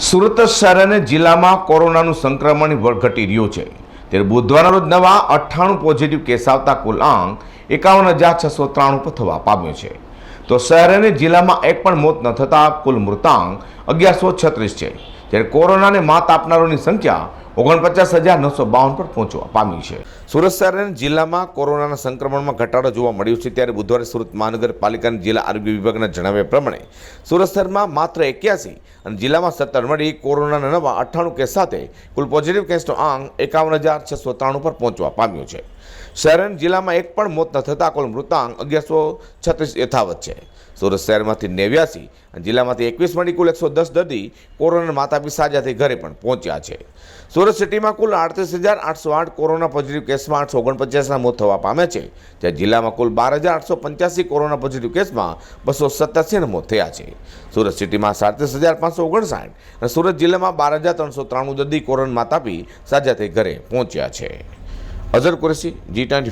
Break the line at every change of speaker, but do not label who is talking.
સુરત શહેર અને જિલ્લામાં કોરોનાનું સંક્રમણ ઘટી રહ્યું છે. ત્યારે બુધવારના રોજ નવા અઠ્ઠાણું પોઝિટિવ કેસ આવતા કુલ આંક એકાવન હજાર છસો ત્રાણું પર થવા પામ્યો છે. તો શહેર અને જિલ્લામાં એક પણ મોત ન થતાં કુલ મૃતાંક અગિયારસો છત્રીસ છે. જ્યારે કોરોનાને માત આપનારોની સંખ્યા ઓગણપચાસ હજાર નવસો બાવન પર પહોંચવા પામી છે. સુરત શહેર જિલ્લામાં કોરોનાના સંક્રમણમાં ઘટાડો જોવા મળ્યો છે ત્યારે બુધવારે સુરત મહાનગરપાલિકાના જિલ્લા આરોગ્ય વિભાગના જણાવ્યા પ્રમાણે સુરત શહેરમાં માત્ર એક્યાસી અને જિલ્લામાં સત્તર મળી કોરોનાના નવા અઠ્ઠાણું કેસ સાથે કુલ પોઝિટિવ કેસનો આંક એકાવન હજાર છસો ત્રાણું પર પહોંચવા પામ્યો છે. શહેર જિલ્લામાં એક પણ મોત ન થતાં કુલ મૃતાંક અગિયારસો છત્રીસ યથાવત છે. સુરત શહેરમાંથી નેવ્યાસી અને જિલ્લામાંથી એકવીસ મળી કુલ એકસો દસ દર્દી કોરોના માતાપી સાજા થઈ ઘરે પણ પહોંચ્યા છે. સુરત સિટીમાં કુલ આડત્રીસ હજાર આઠસો આઠ કોરોના પોઝિટિવ કેસમાં આઠસો ઓગણપચાસના મોત થવા પામ્યા છે. જ્યાં જિલ્લામાં કુલ બાર હજાર આઠસો પંચ્યાસી કોરોના પોઝિટિવ કેસમાં બસો સત્યાસીના મોત થયા છે. સુરત સિટીમાં સાડત્રીસ હજાર પાંચસો ઓગણસાઠ અને સુરત જિલ્લામાં બાર હજાર ત્રણસો ત્રાણું દર્દી કોરોના માતાપી સાજા થઈ ઘરે પહોંચ્યા છે. Azhar Qureshi, G twenty